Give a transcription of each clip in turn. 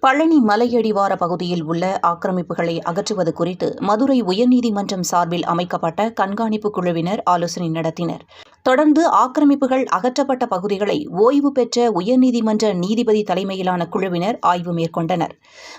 பழனி மலையடிவார பகுதியில் உள்ள ஆக்கிரமிப்புகளை அகற்றுவது குறித்து மதுரை உயர்நீதிமன்றம் சார்பில் அமைக்கப்பட்ட கண்காணிப்பு குழுவினர் ஆலோசனை நடத்தினர். தொடர்ந்து ஆக்கிரமிப்புகள் அகற்றப்பட்ட பகுதிகளை ஓய்வு பெற்ற உயர்நீதிமன்ற நீதிபதி தலைமையிலான குழுவினர் ஆய்வு மேற்கொண்டனர்.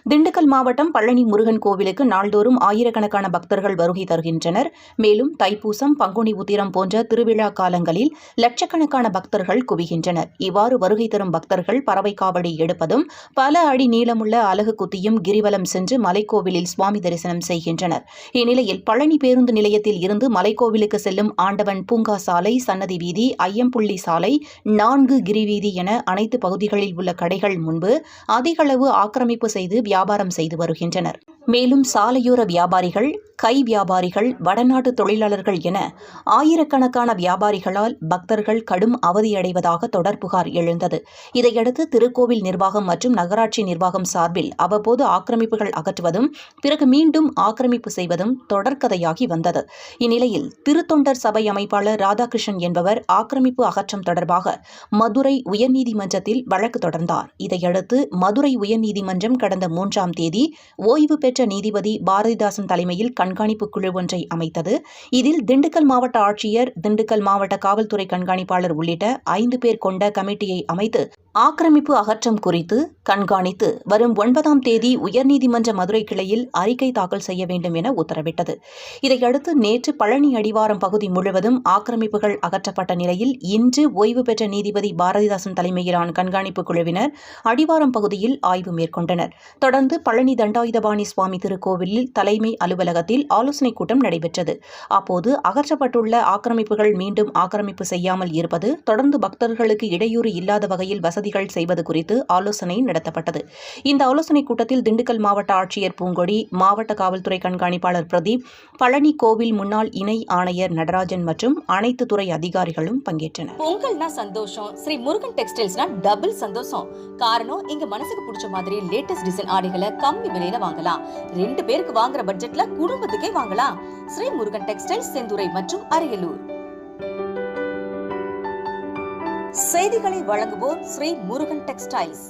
திண்டுக்கல் மாவட்டம் பழனி முருகன் கோவிலுக்கு நாள்தோறும் ஆயிரக்கணக்கான பக்தர்கள் வருகை தருகின்றனர். மேலும் தைப்பூசம் பங்குனி உத்திரம் போன்ற திருவிழா காலங்களில் லட்சக்கணக்கான பக்தர்கள் குவிகின்றனர். இவ்வாறு வருகை தரும் பக்தர்கள் பறவை காவடி எடுப்பதும் பல அடி நீளமுள்ள அலகு குத்தியும் கிரிவலம் சென்று மலைக்கோவிலில் சுவாமி தரிசனம் செய்கின்றனர். இந்நிலையில் பழனி பேருந்து நிலையத்தில் இருந்து மலைக்கோவிலுக்கு செல்லும் ஆண்டவன் பூங்கா சாலை சன்னதி வீதி ஐயம்புள்ளி சாலை நான்கு கிரிவீதி என அனைத்து பகுதிகளில் உள்ள கடைகள் முன்பு அதிகளவு ஆக்கிரமிப்பு செய்து வியாபாரம் செய்து வருகின்றனர். மேலும் சாலையோர வியாபாரிகள் கை வியாபாரிகள் வடநாட்டு தொழிலாளர்கள் என ஆயிரக்கணக்கான வியாபாரிகளால் பக்தர்கள் கடும் அவதியடைவதாக தொடர் புகார் எழுந்தது. இதையடுத்து திருக்கோவில் நிர்வாகம் மற்றும் நகராட்சி நிர்வாகம் சார்பில் அவ்வப்போது ஆக்கிரமிப்புகள் அகற்றுவதும் பிறகு மீண்டும் ஆக்கிரமிப்பு செய்வதும் தொடர்கதையாகி வந்தது. இந்நிலையில் திருத்தொண்டர் சபை அமைப்பாளர் ராதாகிருஷ்ணன் என்பவர் ஆக்கிரமிப்பு அகற்றம் தொடர்பாக மதுரை உயர்நீதிமன்றத்தில் வழக்கு தொடர்ந்தார். இதையடுத்து மதுரை உயர்நீதிமன்றம் கடந்த மூன்றாம் தேதி ஓய்வு பெற்ற நீதிபதி பாரதிதாசன் தலைமையில் கண்காணிப்பு குழு ஒன்றை அமைத்தது. இதில் திண்டுக்கல் மாவட்ட ஆட்சியர் திண்டுக்கல் மாவட்ட காவல்துறை கண்காணிப்பாளர் உள்ளிட்ட ஐந்து பேர் கொண்ட கமிட்டியை அமைத்து ஆக்கிரமிப்பு அகற்றம் குறித்து கண்காணித்து வரும் ஒன்பதாம் தேதி உயர்நீதிமன்ற மதுரை கிளையில் அறிக்கை தாக்கல் செய்ய வேண்டும் என உத்தரவிட்டது. இதையடுத்து நேற்று பழனி அடிவாரம் பகுதி முழுவதும் ஆக்கிரமிப்புகள் அகற்றப்பட்ட நிலையில் இன்று ஓய்வு பெற்ற நீதிபதி பாரதிதாசன் தலைமையிலான கண்காணிப்பு குழுவினர் அடிவாரம் பகுதியில் ஆய்வு மேற்கொண்டனர். தொடர்ந்து பழனி தண்டாயுதபாணி சுவாமி திருக்கோவிலில் தலைமை அலுவலகத்தில் ஆலோசனைக் கூட்டம் நடைபெற்றது. அப்போது அகற்றப்பட்டுள்ள ஆக்கிரமிப்புகள் மீண்டும் ஆக்கிரமிப்பு செய்யாமல் இருப்பது தொடர்ந்து பக்தர்களுக்கு இடையூறு இல்லாத வகையில் வசதிகள் செய்வது குறித்து ஆலோசனை நடத்தப்பட்டது. இந்த ஆலோசனைக் கூட்டத்தில் திண்டுக்கல் மாவட்ட ஆட்சியர் பூங்கொடி மாவட்ட காவல்துறை கண்காணிப்பாளர் பிரதீப் பழனி கோவில் முன்னாள் இணை ஆணையர் நடராஜன் மற்றும் அனைத்து துறை அதிகாரிகளும் பங்கேற்றனர். பொங்கல்னா சந்தோஷம் ஸ்ரீ முருகன் டெக்ஸ்டைல்ஸ்னா டபுள் சந்தோஷம். காரணம் இங்க மனசுக்கு பிடிச்ச மாதிரி லேட்டஸ்ட் டிசைன் ஆடைகளை கம்மி விலையில வாங்கலாம். ரெண்டு பேருக்கு வாங்குற பட்ஜெட்ல குடும்பத்துக்கே வாங்கலாம். ஸ்ரீ முருகன் டெக்ஸ்டைல்ஸ் செந்துறை மற்றும் அரியலூர். செய்திகளை வழங்குவோர் ஸ்ரீ முருகன் டெக்ஸ்டைல்ஸ்